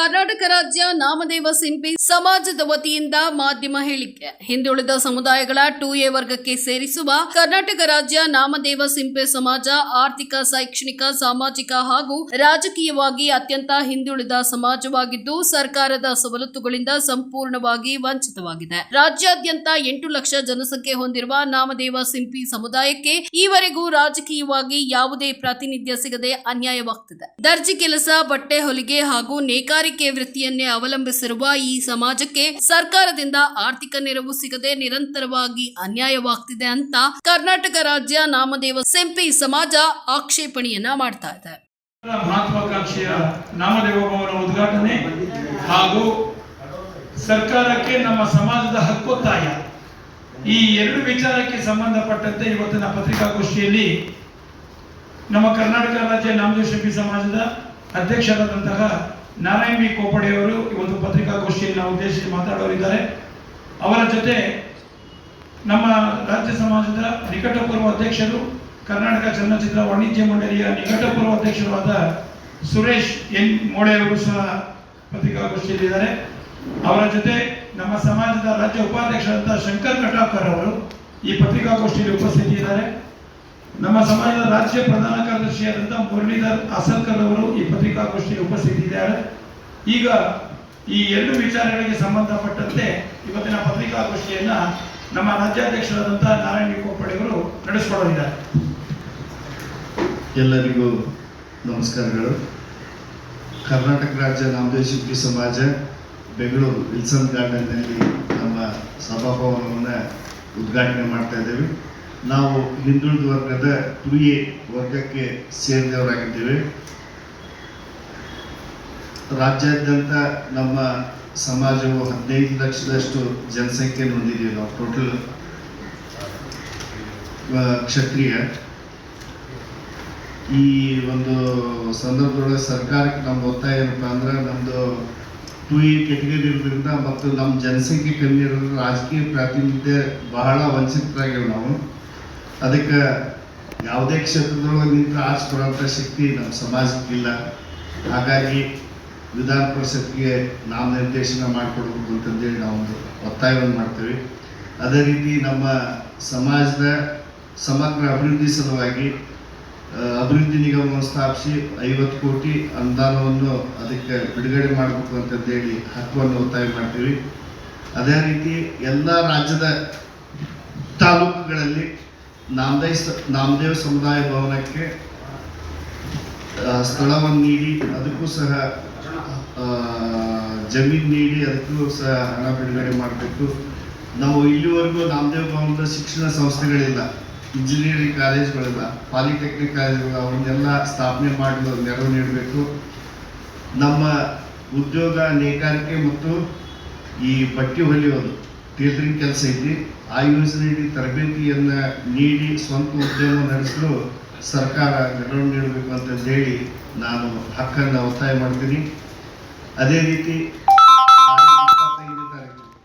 ಕರ್ನಾಟಕ ರಾಜ್ಯ ನಾಮದೇವ ಸಿಂಪಿ ಸಮಾಜದ ವತಿಯಿಂದ ಮಾಧ್ಯಮ ಹೇಳಿಕೆ. ಹಿಂದುಳಿದ ಸಮುದಾಯಗಳ ಟು ಎ ವರ್ಗಕ್ಕೆ ಸೇರಿಸುವ ಕರ್ನಾಟಕ ರಾಜ್ಯ ನಾಮದೇವ ಸಿಂಪೆ ಸಮಾಜ ಆರ್ಥಿಕ, ಶೈಕ್ಷಣಿಕ, ಸಾಮಾಜಿಕ ಹಾಗೂ ರಾಜಕೀಯವಾಗಿ ಅತ್ಯಂತ ಹಿಂದುಳಿದ ಸಮಾಜವಾಗಿದ್ದು, ಸರ್ಕಾರದ ಸವಲತ್ತುಗಳಿಂದ ಸಂಪೂರ್ಣವಾಗಿ ವಂಚಿತವಾಗಿದೆ. ರಾಜ್ಯಾದ್ಯಂತ ಎಂಟು ಲಕ್ಷ ಜನಸಂಖ್ಯೆ ಹೊಂದಿರುವ ನಾಮದೇವ ಸಿಂಪಿ ಸಮುದಾಯಕ್ಕೆ ಈವರೆಗೂ ರಾಜಕೀಯವಾಗಿ ಯಾವುದೇ ಪ್ರಾತಿನಿಧ್ಯ ಸಿಗದೆ ಅನ್ಯಾಯವಾಗುತ್ತಿದೆ ದರ್ಜಿ ಕೆಲಸ, ಬಟ್ಟೆ ಹೊಲಿಗೆ ಹಾಗೂ ನೇಕಾರಿಕೆ ವೃತ್ತಿಯನ್ನೇ ಅವಲಂಬಿಸಿರುವ ಈ ಸಮಾಜಕ್ಕೆ ಸರ್ಕಾರದಿಂದ ಆರ್ಥಿಕ ನೆರವು ಸಿಗದೆ ನಿರಂತರವಾಗಿ ಅನ್ಯಾಯವಾಗ್ತಿದೆ ಅಂತ ಕರ್ನಾಟಕ ರಾಜ್ಯ ನಾಮದೇವ ಸೆಂಪಿ ಸಮಾಜ ಆಕ್ಷೇಪಣೆಯನ್ನ ಮಾಡ್ತಾ ಇದೆ. ಮಹತ್ವಾಕಾಂಕ್ಷೆಯ ನಾಮದೇವ ಭವನ ಉದ್ಘಾಟನೆ ಹಾಗೂ ಸರ್ಕಾರಕ್ಕೆ ನಮ್ಮ ಸಮಾಜದ ಹಕ್ಕೊತ್ತಾಯ ಈ ಎರಡು ವಿಚಾರಕ್ಕೆ ಸಂಬಂಧಪಟ್ಟಂತೆ ಇವತ್ತಿನ ಪತ್ರಿಕಾಗೋಷ್ಠಿಯಲ್ಲಿ ನಮ್ಮ ಕರ್ನಾಟಕ ರಾಜ್ಯ ನಾಮದೇವ ಸಮಾಜದ ಅಧ್ಯಕ್ಷರಾದಂತಹ ನಾರಾಯಣ ಬಿ ಕೋಪಡೆಯವರು ಒಂದು ಪತ್ರಿಕಾಗೋಷ್ಠಿಯನ್ನು ಉದ್ದೇಶಿಸಿ ಮಾತಾಡೋರಿದ್ದಾರೆ. ಅವರ ಜೊತೆ ನಮ್ಮ ರಾಜ್ಯ ಸಮಾಜದ ನಿಕಟಪೂರ್ವ ಅಧ್ಯಕ್ಷರು, ಕರ್ನಾಟಕ ಚಲನಚಿತ್ರ ವಾಣಿಜ್ಯ ಮಂಡಳಿಯ ನಿಕಟಪೂರ್ವ ಅಧ್ಯಕ್ಷರಾದ ಸುರೇಶ್ ಎನ್ ಮೋಳೆ ಅವರು ಸಹ ಪತ್ರಿಕಾಗೋಷ್ಠಿಯಲ್ಲಿದ್ದಾರೆ. ಅವರ ಜೊತೆ ನಮ್ಮ ಸಮಾಜದ ರಾಜ್ಯ ಉಪಾಧ್ಯಕ್ಷರಾದ ಶಂಕರ್ ಕಟಾಕರ್ ಅವರು ಈ ಪತ್ರಿಕಾಗೋಷ್ಠಿಯಲ್ಲಿ ಉಪಸ್ಥಿತಿಯಿದ್ದಾರೆ. ನಮ್ಮ ಸಮಾಜದ ರಾಜ್ಯ ಪ್ರಧಾನ ಕಾರ್ಯದರ್ಶಿಯಾದಂಥ ಮುರಳೀಧರ್ ಅಸಲ್ಕರ್ ಅವರು ಈ ಪತ್ರಿಕಾಗೋಷ್ಠಿಯಲ್ಲಿ ಉಪಸ್ಥಿತಿದ್ದಾರೆ ಈಗ ಈ ಎರಡು ವಿಚಾರಗಳಿಗೆ ಸಂಬಂಧಪಟ್ಟಂತೆ ಇವತ್ತಿನ ಪತ್ರಿಕಾಗೋಷ್ಠಿಯನ್ನು ನಮ್ಮ ರಾಜ್ಯಾಧ್ಯಕ್ಷರಾದಂಥ ನಾರಾಯಣ ಕೋಪಡೆ ಅವರು ನಡೆಸಿಕೊಡಲಿದ್ದಾರೆ ಎಲ್ಲರಿಗೂ ನಮಸ್ಕಾರಗಳು. ಕರ್ನಾಟಕ ರಾಜ್ಯ ನಾಮದೇವ ಶಿಲ್ಪಿ ಸಮಾಜ, ಬೆಂಗಳೂರು ವಿಲ್ಸನ್ ಗಾರ್ಡನ್ನಲ್ಲಿ ನಮ್ಮ ಸಭಾಭವನವನ್ನು ಉದ್ಘಾಟನೆ ಮಾಡ್ತಾ ಇದ್ದೇವೆ. ನಾವು ಹಿಂದುಳಿದ ವರ್ಗದ ಎ ವರ್ಗಕ್ಕೆ ಸೇರಿದವರಾಗಿದ್ದೇವೆ. ರಾಜ್ಯಾದ್ಯಂತ ನಮ್ಮ ಸಮಾಜವು ಹದಿನೈದು ಲಕ್ಷದಷ್ಟು ಜನಸಂಖ್ಯೆಯನ್ನು ಹೊಂದಿದ್ದೀವಿ ನಾವು ಟೋಟಲ್ ಕ್ಷತ್ರಿಯ. ಈ ಒಂದು ಸಂದರ್ಭದೊಳಗೆ ಸರ್ಕಾರಕ್ಕೆ ನಮ್ಮ ಒತ್ತಾಯ ಏನಪ್ಪ ಅಂದ್ರೆ ನಮ್ಮದು ಟು ಎ ಕೆಟಗರಿ ಇರೋದ್ರಿಂದ ಮತ್ತು ನಮ್ಮ ಜನಸಂಖ್ಯೆ ಕಮ್ಮಿ ಇರೋದ್ರಿಂದ ರಾಜಕೀಯ ಪ್ರಾತಿನಿಧ್ಯ ಬಹಳ ವಂಚಿತರಾಗಿವೆ ನಾವು. ಅದಕ್ಕೆ ಯಾವುದೇ ಕ್ಷೇತ್ರದೊಳಗೆ ನಿಂತು ಬರೋಂಥ ಶಕ್ತಿ ನಮ್ಮ ಸಮಾಜಕ್ಕಿಲ್ಲ. ಹಾಗಾಗಿ ವಿಧಾನ ಪರಿಷತ್ಗೆ ನಾಮನಿರ್ದೇಶನ ಮಾಡಿಕೊಡ್ಬೇಕು ಅಂತಂದೇಳಿ ನಾವು ಒಂದು ಒತ್ತಾಯವನ್ನು ಮಾಡ್ತೇವೆ. ಅದೇ ರೀತಿ ನಮ್ಮ ಸಮಾಜದ ಸಮಗ್ರ ಅಭಿವೃದ್ಧಿ ಸಲುವಾಗಿ ಅಭಿವೃದ್ಧಿ ನಿಗಮವನ್ನು ಸ್ಥಾಪಿಸಿ ಐವತ್ತು ಕೋಟಿ ಅನುದಾನವನ್ನು ಅದಕ್ಕೆ ಬಿಡುಗಡೆ ಮಾಡಬೇಕು ಅಂತಂದೇಳಿ ಹಕ್ಕುವನ್ನು ಒತ್ತಾಯ ಮಾಡ್ತೀವಿ. ಅದೇ ರೀತಿ ಎಲ್ಲ ರಾಜ್ಯದ ತಾಲೂಕುಗಳಲ್ಲಿ ನಾಮದೇವ್ ನಾಮದೇವ್ ಸಮುದಾಯ ಭವನಕ್ಕೆ ಸ್ಥಳವನ್ನು ನೀಡಿ, ಅದಕ್ಕೂ ಸಹ ಜಮೀನು ನೀಡಿ, ಅದಕ್ಕೂ ಸಹ ಹಣ ಬಿಡುಗಡೆ ಮಾಡಬೇಕು. ನಾವು ಇಲ್ಲಿವರೆಗೂ ನಾಮದೇವ್ ಭವನದ ಶಿಕ್ಷಣ ಸಂಸ್ಥೆಗಳಿಲ್ಲ, ಇಂಜಿನಿಯರಿಂಗ್ ಕಾಲೇಜ್ಗಳಿಲ್ಲ, ಪಾಲಿಟೆಕ್ನಿಕ್ ಕಾಲೇಜ್ಗಳು ಅವನ್ನೆಲ್ಲ ಸ್ಥಾಪನೆ ಮಾಡಿ ಒಂದು ನೆರವು ನೀಡಬೇಕು. ನಮ್ಮ ಉದ್ಯೋಗ ನೇಕಾರಿಕೆ ಮತ್ತು ಈ ಬಟ್ಟೆ ಹೊಲಿಯೋದು. ಟೇಲರಿಂಗ್ ಕೆಲಸ ಐತಿ ಆ ಯೋಜನೆಯಲ್ಲಿ ತರಬೇತಿಯನ್ನು ನೀಡಿ ಸ್ವಂತ ಉದ್ಯಮ ನಡೆಸಲು ಸರ್ಕಾರ ನೆರವು ನೀಡಬೇಕು ಅಂತಂದೇಳಿ ನಾನು ಹಕ್ಕನ್ನು ಒತ್ತಾಯ ಮಾಡ್ತೀನಿ. ಅದೇ ರೀತಿ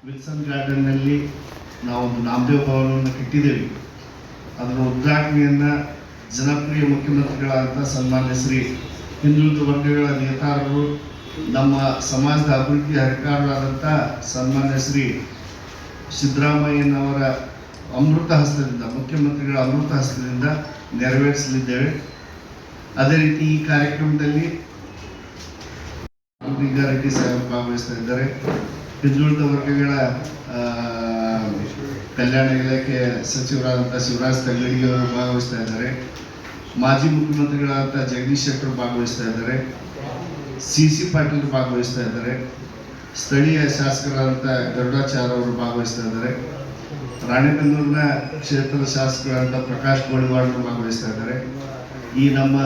ವಿಲ್ಸನ್ ಗಾರ್ಡನ್ನಲ್ಲಿ ನಾವು ಒಂದು ನಾಮದೇವ್ ಭವನವನ್ನು ಕಟ್ಟಿದ್ದೇವೆ. ಅದರ ಉದ್ಘಾಟನೆಯನ್ನ ಜನಪ್ರಿಯ ಮುಖ್ಯಮಂತ್ರಿಗಳಾದಂಥ ಸನ್ಮಾನ್ಯ ಶ್ರೀ ಹಿಂದುಳಿದ ವರ್ಗಗಳ ನೇತಾರರು, ನಮ್ಮ ಸಮಾಜದ ಅಭಿವೃದ್ಧಿ ಹರಿಕಾರರಾದಂಥ ಸನ್ಮಾನ್ಯ ಶ್ರೀ ಸಿದ್ದರಾಮಯ್ಯನವರ ಅಮೃತ ಹಸ್ತದಿಂದ, ಮುಖ್ಯಮಂತ್ರಿಗಳ ಅಮೃತ ಹಸ್ತದಿಂದ ನೆರವೇರಿಸಲಿದ್ದೇವೆ. ಅದೇ ರೀತಿ ಈ ಕಾರ್ಯಕ್ರಮದಲ್ಲಿ ರೆಡ್ಡಿ ಸಾಹೇಬ್ ಭಾಗವಹಿಸ್ತಾ ಇದ್ದಾರೆ ಹಿಂದುಳಿದ ವರ್ಗಗಳ ಕಲ್ಯಾಣ ಇಲಾಖೆ ಸಚಿವರಾದಂಥ ಶಿವರಾಜ್ ತಂಗಡಿ ಅವರು ಭಾಗವಹಿಸ್ತಾ ಇದ್ದಾರೆ ಮಾಜಿ ಮುಖ್ಯಮಂತ್ರಿಗಳಾದಂಥ ಜಗದೀಶ್ ಶೆಟ್ಟರ್ ಭಾಗವಹಿಸ್ತಾ ಇದ್ದಾರೆ ಸಿ ಸಿ ಪಾಟೀಲ್ ಭಾಗವಹಿಸ್ತಾ ಇದ್ದಾರೆ ಸ್ಥಳೀಯ ಶಾಸಕರಾದಂಥ ಗರುಡಾಚಾರ್ ಅವರು ಭಾಗವಹಿಸ್ತಾ ಇದ್ದಾರೆ. ರಾಣೆಬೆನ್ನೂರಿನ ಕ್ಷೇತ್ರದ ಶಾಸಕರಾದಂಥ ಪ್ರಕಾಶ್ ಗೋಳಿವಾಡರು ಭಾಗವಹಿಸ್ತಾ ಇದ್ದಾರೆ. ಈ ನಮ್ಮ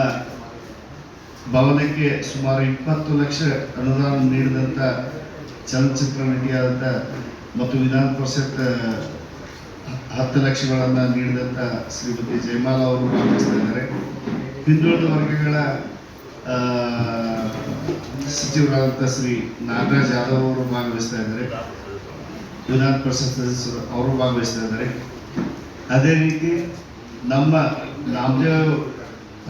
ಭವನಕ್ಕೆ ಸುಮಾರು ಇಪ್ಪತ್ತು ಲಕ್ಷ ಅನುದಾನ ನೀಡಿದಂಥ ಚಲನಚಿತ್ರ ನಟಿಯಾದಂಥ ಮತ್ತು ವಿಧಾನ ಪರಿಷತ್ ಹತ್ತು ಲಕ್ಷಗಳನ್ನು ನೀಡಿದಂಥ ಶ್ರೀಮತಿ ಜಯಮಾಲ ಅವರು ಭಾಗವಹಿಸ್ತಾ ಇದ್ದಾರೆ. ಹಿಂದುಳಿದ ವರ್ಗಗಳ ಸಚಿವರಾದಂಥ ಶ್ರೀ ನಾಗರಾಜ್ ಯಾದವ್ ಅವರು ಭಾಗವಹಿಸ್ತಾ ಇದ್ದಾರೆ. ವಿಧಾನ ಪರಿಷತ್ ಸದಸ್ಯರು ಅವರು ಭಾಗವಹಿಸ್ತಾ ಇದ್ದಾರೆ. ಅದೇ ರೀತಿ ನಮ್ಮ ನಾಮದೇವ್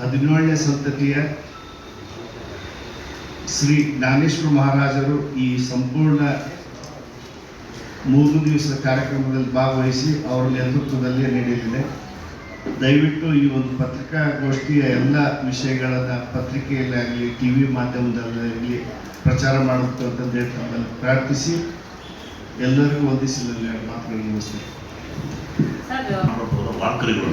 ಹದಿನೇಳನೇ ಸಂತತಿಯ ಶ್ರೀ ಜ್ಞಾನೇಶ್ವರ ಮಹಾರಾಜರು ಈ ಸಂಪೂರ್ಣ ಮೂರು ದಿವಸದ ಕಾರ್ಯಕ್ರಮದಲ್ಲಿ ಭಾಗವಹಿಸಿ ಅವರ ನೇತೃತ್ವದಲ್ಲಿ ನಡೆಯಲಿದೆ. ದಯವಿಟ್ಟು ಈ ಒಂದು ಪತ್ರಿಕಾಗೋಷ್ಠಿಯ ಎಲ್ಲ ವಿಷಯಗಳನ್ನು ಪತ್ರಿಕೆಯಲ್ಲಾಗಲಿ ಟಿ ವಿ ಮಾಧ್ಯಮದಲ್ಲಾಗಲಿ ಪ್ರಚಾರ ಮಾಡುತ್ತೆ ಅಂತಂದು ತಮ್ಮಲ್ಲಿ ಪ್ರಾರ್ಥಿಸಿ ಎಲ್ಲರಿಗೂ ಎರಡು ಮಾತುಗಳನ್ನು ಮುಗಿಸ್ತೇನೆ ವಾರ್ಕರಿಗಳು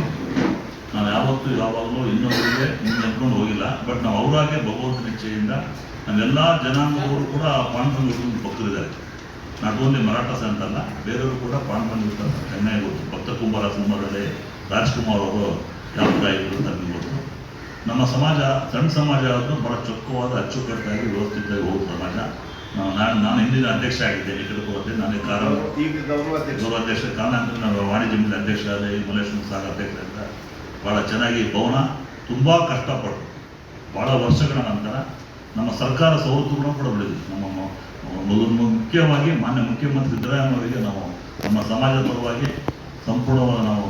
ನಾವು ಯಾವತ್ತೂ ಯಾವಾಗಲೂ ಇನ್ನೊಬ್ಬರಿಗೆ ಹಿಂಗೆ ನೆನ್ಕೊಂಡು ಹೋಗಿಲ್ಲ. ಬಟ್ ನಾವು ಅವರಾಗೆ ಭಗವಂತನ ಇಚ್ಛೆಯಿಂದ ನಾವೆಲ್ಲ ಜನಾಂಗದವರು ಕೂಡ ಪಾಂಡುರಂಗ ಭಕ್ತರಿದ್ದಾರೆ. ನಾಟ್ ಓನ್ಲಿ ಮರಾಠಸ್ ಅಂತಲ್ಲ ಬೇರೆಯವರು ಕೂಡ ಪಾಂಡುರಂಗ ಚೆನ್ನೈ ಚೆನ್ನಾಗಿ ಗೊತ್ತು ಭಕ್ತ ಕುಂಬಾರ ಸಿನಿಮಾದಲ್ಲಿ ರಾಜ್ಕುಮಾರ್ ಅವರು ಯಾವ ಥರ ಇದ್ರು ಅಂತ ನಮ್ಗೆ ಗೊತ್ತು ನಮ್ಮ ಸಮಾಜ ಸಣ್ಣ ಸಮಾಜ ಆದರೂ ಬಹಳ ಚೊಕ್ಕವಾದ ಅಚ್ಚುಕಟ್ಟಾಗಿ ವ್ಯವಸ್ಥಿತವಾಗಿ ಹೋದ ಸಮಾಜ. ನಾವು ನಾನು ನಾನು ಹಿಂದಿನ ಅಧ್ಯಕ್ಷ ಆಗಿದ್ದೇನೆ ಕಡೆ ನಾನೇ ಕಾರಣ. ಈಗ ಗೌರವಾಧ್ಯಕ್ಷ ಕಾರಣ ಅಂದರೆ ನಾನು ವಾಣಿಜ್ಯ ಮಂದಿರ ಅಧ್ಯಕ್ಷ ಆದರೆ ಮಲ್ಲೇಶ್ವರ ಸಾಗರ್ ಅಧ್ಯಕ್ಷ ಅಂತ. ಭಾಳ ಚೆನ್ನಾಗಿ ಭವನ ತುಂಬ ಕಷ್ಟಪಟ್ಟು ಭಾಳ ವರ್ಷಗಳ ನಂತರ ನಮ್ಮ ಸರ್ಕಾರ ಸವಲತ್ತುಗಳನ್ನು ಕೂಡ ಬೆಳೆದಿದೆ ನಮ್ಮ ಮೊದಲು ಮುಖ್ಯವಾಗಿ ಮಾನ್ಯ ಮುಖ್ಯಮಂತ್ರಿ ಸಿದ್ದರಾಮಯ್ಯವರಿಗೆ ನಾವು ನಮ್ಮ ಸಮಾಜದ ಪರವಾಗಿ ಸಂಪೂರ್ಣವಾಗಿ ನಾವು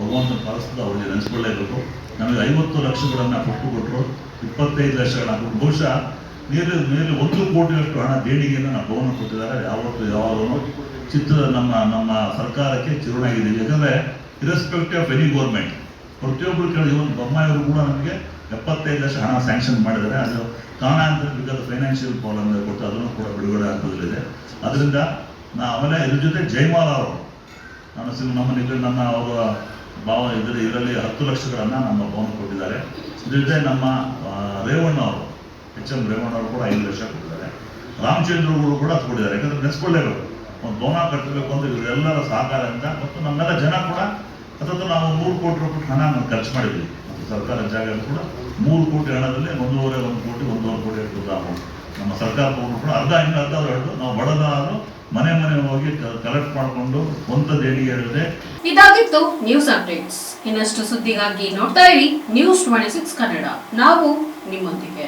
ಭಗವಂತನ ಪಾಲಿಸಿದ ಅವರಿಗೆ ನೆನೆಸ್ಕೊಳ್ಳೇಬೇಕು. ನಮಗೆ ಐವತ್ತು ಲಕ್ಷಗಳನ್ನು ಕೊಟ್ಟು ಕೊಟ್ಟರು ಇಪ್ಪತ್ತೈದು ಲಕ್ಷಗಳನ್ನ ಕೊಟ್ಟು ಬಹುಶಃ ನೀರು ನೀರು ಒಂದು ಕೋಟಿಯಷ್ಟು ಹಣ ದೇಣಿಗೆಯನ್ನು ನಾವು ಭವನ ಕೊಟ್ಟಿದ್ದಾರೆ. ಯಾವತ್ತು ಯಾವಾಗಲೂ ಚಿತ್ರ ನಮ್ಮ ನಮ್ಮ ಸರ್ಕಾರಕ್ಕೆ ಚಿರುಣಾಗಿದ್ದೀವಿ ಯಾಕಂದರೆ ಇರೆಸ್ಪೆಕ್ಟ್ ಆಫ್ ಎನಿ ಗೌರ್ಮೆಂಟ್ ಪ್ರತಿಯೊಬ್ಬರು ಕೇಳಿ, ಇವನು ಬೊಮ್ಮಾಯಿಯವರು ಕೂಡ ನಮಗೆ ಎಪ್ಪತ್ತೈದು ಲಕ್ಷ ಹಣ ಸ್ಯಾಂಕ್ಷನ್ ಮಾಡಿದ್ದಾರೆ. ಅದು ಕಾರಣಾಂತರ ಫೈನಾನ್ಷಿಯಲ್ ಪ್ರಾಬ್ಲಮ್ ಕೊಟ್ಟು ಅದನ್ನು ಕೂಡ ಬಿಡುಗಡೆ ಆಗೋದಿದೆ ಅದರಿಂದ ನಾ ಆಮೇಲೆ ಇದ್ರ ಜೊತೆ ಜೈಮಾಲ ಅವರು ನನ್ನ ನಮ್ಮ ಇದು ನನ್ನ ಅವರ ಭಾವ ಇದರ ಇದರಲ್ಲಿ ಹತ್ತು ಲಕ್ಷಗಳನ್ನು ನಮ್ಮ ಭವನ ಕೊಟ್ಟಿದ್ದಾರೆ. ಜೊತೆ ನಮ್ಮ ರೇವಣ್ಣ ಅವರು ಎಚ್ ಎಂ ರೇವಣ್ಣ ಅವರು ಕೂಡ ಐದು ಲಕ್ಷ ಕೊಟ್ಟಿದ್ದಾರೆ. ರಾಮಚಂದ್ರಗಳು ಕೂಡ ಕೊಟ್ಟಿದ್ದಾರೆ. ಯಾಕಂದ್ರೆ ನೆನೆಸ್ಕೊಳ್ಳೇಬೇಕು ಒಂದು ಭವನ ಕಟ್ಟಬೇಕು ಅಂದ್ರೆ ಇವರೆಲ್ಲರ ಸಹಕಾರದಿಂದ ಮತ್ತು ನಮ್ಮೆಲ್ಲ ಜನ ಕೂಡ ಅದನ್ನು ನಾವು ಮೂರು ಕೋಟಿ ರೂಪಾಯಿ ಹಣ ಖರ್ಚು ಮಾಡಿದ್ವಿ. ಮತ್ತು ಸರ್ಕಾರ ಜಾಗ ಕೂಡ ಮೂರು ಕೋಟಿ ಹಣದಲ್ಲಿ ಒಂದೂವರೆ, ಒಂದು ಕೋಟಿ, ಒಂದೂವರೆ ಕೋಟಿ ಅಂತ ಅಮೌಂಟ್ ನಮ್ಮ ಸರ್ಕಾರ ಕೂಡ ಅರ್ಧ ಇನ್ನು ಅರ್ಧ ಹೊರಟು ನಾವು ಬಡದಾರು ಮನೆ ಮನೆ ಹೋಗಿ ಕಲೆಕ್ಟ್ ಮಾಡಿಕೊಂಡು ಸ್ವಂತ ದೇಣಿಗೆ ಹೇಳಿದ್ರೆ ಇದಾಗಿತ್ತು ನ್ಯೂಸ್ ಅಪ್ಡೇಟ್ಸ್ ಇನ್ನಷ್ಟು ಸುದ್ದಿಗಾಗಿ ನೋಡ್ತಾ ಇರಿ ನ್ಯೂಸ್ ಟ್ವೆಂಟಿ ಸಿಕ್ಸ್ ಕನ್ನಡ. ನಾವು ನಿಮ್ಮೊಂದಿಗೆ.